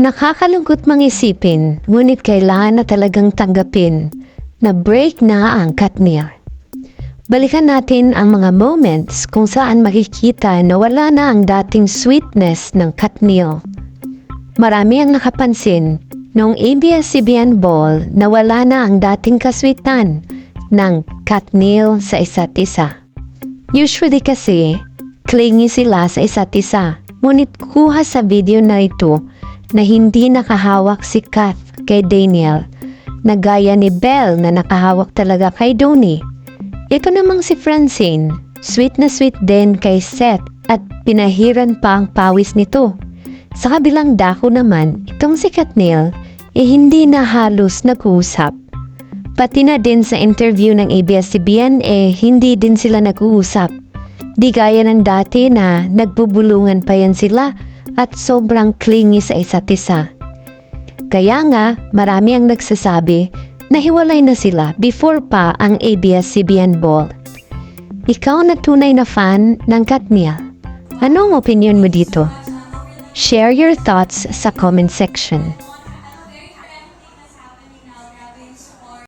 Nakakalungkot mangisipin, ngunit kailangan na talagang tanggapin na break na ang Katniel. Balikan natin ang mga moments kung saan makikita na wala na ang dating sweetness ng Katniel. Marami ang nakapansin noong ABS-CBN Ball na wala na ang dating kaswitan ng Katniel sa isa't isa. Usually kasi, clingy sila sa isa't isa. Ngunit kuha sa video na ito na hindi nakahawak si Kath kay Daniel na gaya ni Belle na nakahawak talaga kay Donnie. Ito namang si Francine, sweet na sweet din kay Seth at pinahiran pa ang pawis nito. Sa kabilang dako naman, itong si Katniel eh hindi na halos nag-uusap. Pati na din sa interview ng ABS-CBN eh hindi din sila nag-uusap. Di gaya ng dati na nagbubulungan pa yan sila at sobrang clingy sa isa't isa. Kaya nga, marami ang nagsasabi na hiwalay na sila before pa ang ABS-CBN Ball. Ikaw na tunay na fan ng Katniel. Anong opinion mo dito? Share your thoughts sa comment section.